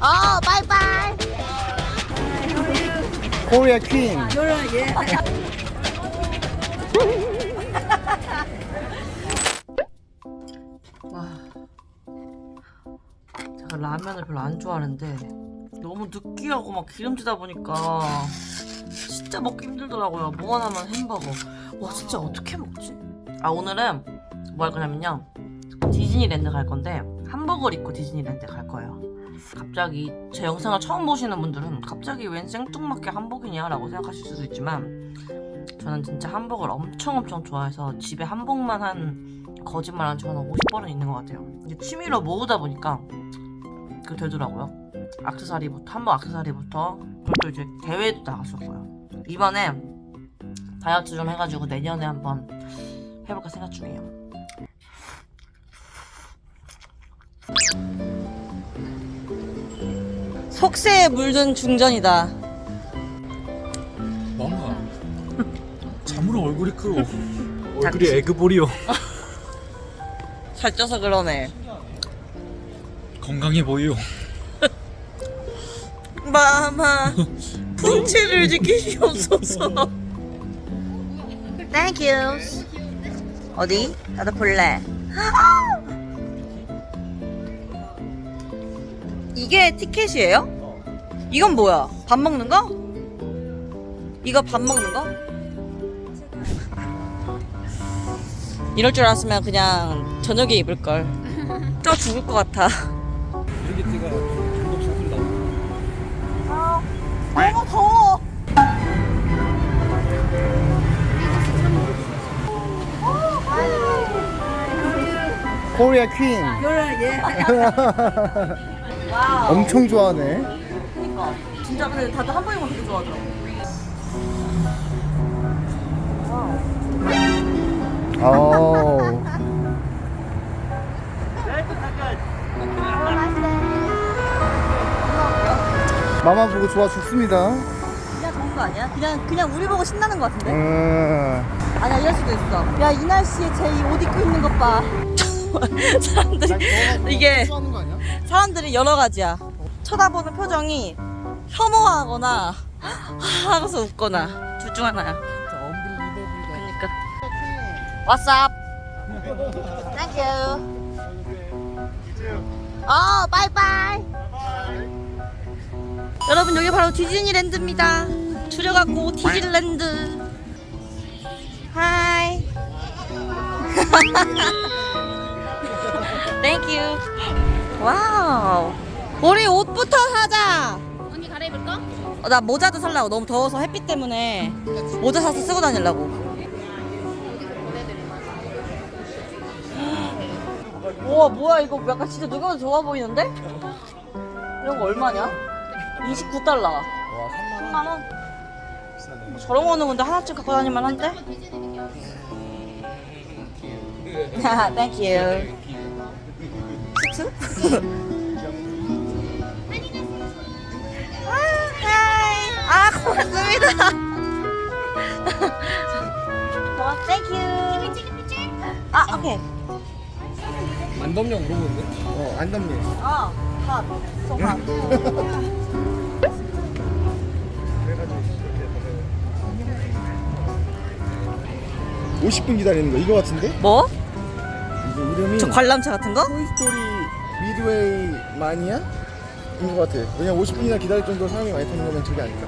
어, 바이바이. 코리아 퀸. 와. 제가 라면을 별로 안 좋아하는데 너무 느끼하고 막 기름지다 보니까 진짜 먹기 힘들더라고요. 뭐 하나만 햄버거. 와 진짜 어떻게 먹지? 아 오늘은 뭐 할 거냐면요. 디즈니랜드 갈 건데 한복을 입고 디즈니랜드 갈 거예요. 갑자기 제 영상을 처음 보시는 분들은 갑자기 웬 생뚱맞게 한복이냐라고 생각하실 수도 있지만 저는 진짜 한복을 엄청 엄청 좋아해서 집에 한복만 한 거짓말 한 저는 50번은 있는 것 같아요. 이게 취미로 모으다 보니까 그 되더라고요. 악세사리부터 한복 악세사리부터 그리고 또 이제 대회도 나갔었고요. 이번에 다이어트 좀 해가지고 내년에 한번 해볼까 생각 중이에요. 속세에 물든 중전이다. 멍아 참으로 얼굴이 크고 작지. 얼굴이 에그볼이요 살쪄서 그러네. 건강해 보여 마마 풍치를 지키시옵소서. Thank you. 어디? 나도 볼래. 이게 티켓이에요? 이건 뭐야? 밥 먹는 거? 이거 밥 먹는 거? 이럴 줄 알았으면 그냥 저녁에 입을 걸. 쪄 죽을 것 같아. 이렇게 찍어 중독 사슬 나오고 너무 더워. 코리아 퀸. 와우. 엄청 좋아하네. 그러니까 진짜 근데 다들 한복이만 되게 좋아하더라고. 어. 마마 보고 좋아 죽습니다. 그냥 좋은 거 아니야? 그냥 그냥 우리 보고 신나는 거 같은데? 음. 아니야 이럴 수도 있어. 야 이 날씨에 제 이 옷 입고 있는 것 봐. 사람들이 이게 하는 거 아니야? 사람들이 여러 가지야. 쳐다보는 표정이 혐오하거나 하고서 웃거나 둘 중 하나야. 그러니까. What's up? Thank you. 어, 바이바이. 여러분 여기 바로 디즈니랜드입니다. 줄여갖고 디즈랜드. 하이. Thank you. 와우. 우리 옷부터 사자. 언니 갈아입을까? 어, 나 모자도 살라고 너무 더워서 햇빛 때문에 모자 사서 쓰고 다니려고. 우와 뭐야 이거 약간 진짜 누가 봐도 좋아 보이는데? 이런 거 얼마냐? 29달러. 와 3만 3만 원. 저런 거는 근데 하나쯤 갖고 다니면 한데? thank you. 식수? 아, 하이. 아, 고맙습니다. thank you. 아, 오케이. 안 덥냐 물어보는데 어 안 덥네. 아, 핫. so hot. 50분 기다리는 거 이거 같은데? 뭐? 이게 이름이 저 관람차 같은 거? 토이스토리 미드웨이 마니아? 인것 같아. 왜냐면 50분이나 기다릴 정도로 사람이 많이 타는 거면 저게 아닐까?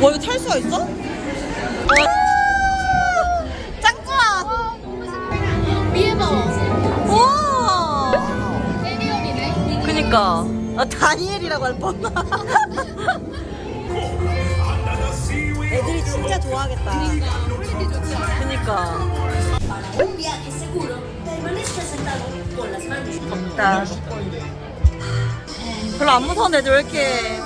뭐 이거 탈 수가 있어? 와. 그니까 아, 다니엘이라고 할 뻔. 애들이 진짜 좋아하겠다. 좋지. 그니까. Un viaje seguro permanezca sentado con las manos 덥다. 별로 안 무서운 애들 왜 이렇게.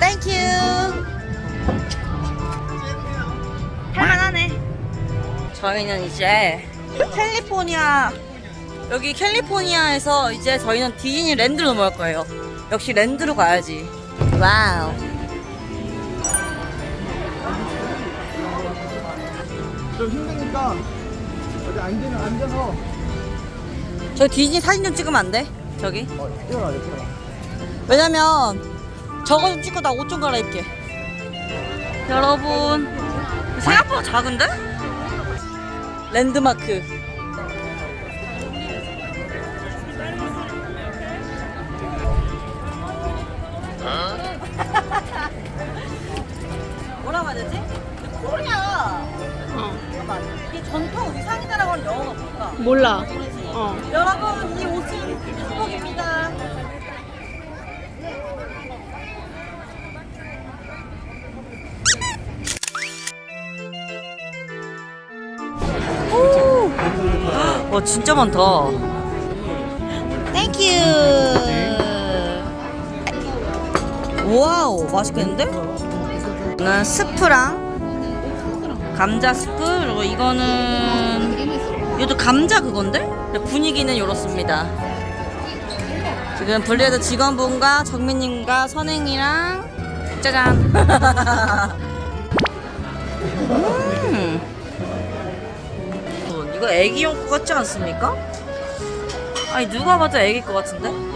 땡큐. 할만하네. 저희는 이제 캘리포니아 여기 캘리포니아에서 이제 저희는 디즈니 랜드로 넘어갈 거예요. 역시 랜드로 가야지. 와우. 좀 힘드니까 여기 앉으면 앉아서 저 디즈니 사진 좀 찍으면 안 돼? 저기? 어, 뛰어나야 돼, 뛰어나. 왜냐면 저거 좀 찍고 나 옷 좀 갈아입게. 여러분 생각보다 작은데? 랜드마크. 뭐라고 해야 되지? 코리아. 잠깐만. 이 전통 의상이다라고 하는 영어가 뭘까? 몰라. 어. 여러분 이 옷은 한복입니다. 오! 와 진짜 많다. 땡큐. 와우 맛있겠는데? 이거는 스프랑 감자 스프 그리고 이거는 이것도 감자 그건데? 분위기는 이렇습니다. 지금 블레드 직원분과 정민님과 선행이랑 짜잔. 음. 이거 애기용 거 같지 않습니까? 아니 누가 봐도 애기 거 같은데?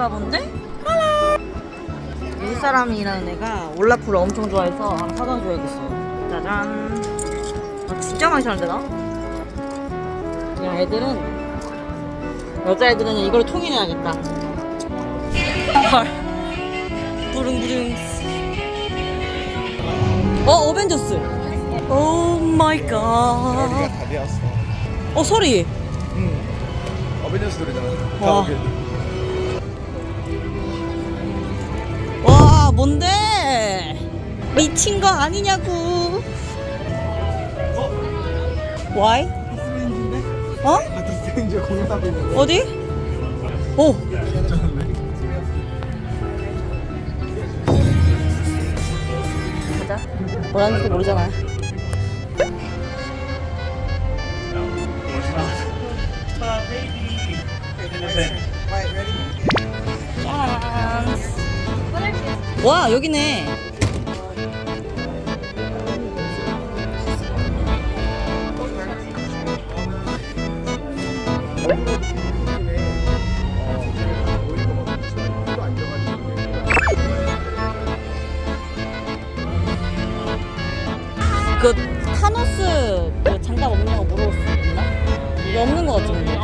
올라프인가 본데? 이 사람이라는 애가 올라프를 엄청 좋아해서 하나 사다 줘야겠어요. 짜잔. 아, 진짜 많이 사는데 나? 그냥 애들은 여자애들은 이걸 통일해야겠다. 헐. 부릉부릉. 어 어벤져스. 오 마이 갓. 여기가 다 되었어. 어 소리. 응. 어벤져스 노래잖아. 와. 뭔데? 미친 거 아니냐고. Why? 어? 아, 있는데. 어디? 오. 가자. 뭐라는지 모르잖아. 짠. 와 여기네. 그 타노스 그 장갑 없냐고 물어봤었나? 이게 없는 것 같은데.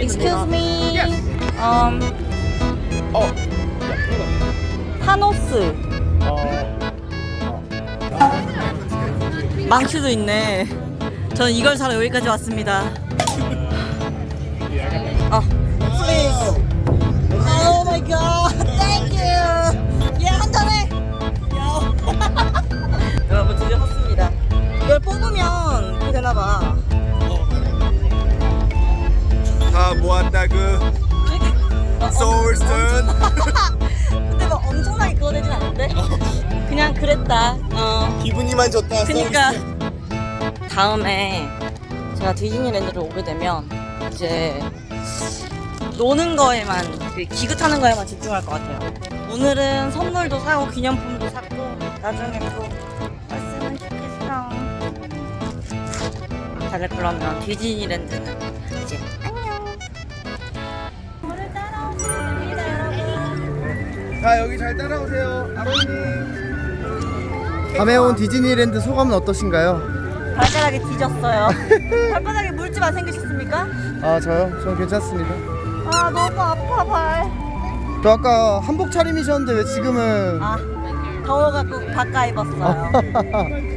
Excuse me. Um, 어. 타노스 어. 망치도 있네. 저는 이걸 사러 여기까지 왔습니다. 아, please. Oh 그랬다. 어. 기분이만 좋다. 그니까 다음에 제가 디즈니랜드를 오게 되면 이제 노는 거에만 그 기구 타는 거에만 집중할 것 같아요. 오늘은 선물도 사고 기념품도 샀고 나중에 또 왔으면 좋겠어. 다들 그러면 디즈니랜드는 이제 안녕. 오늘 따라오겠습니다 여러분. 자 여기 잘 따라오세요. 아버님. 밤에 온 디즈니랜드 소감은 어떠신가요? 발가락이 뒤졌어요. 발바닥에 물집 안 생기셨습니까? 아 저요? 저는 괜찮습니다. 아 너무 아파 발. 저 아까 한복 차림이셨는데 왜 지금은 아 더워갖고 바꿔 입었어요.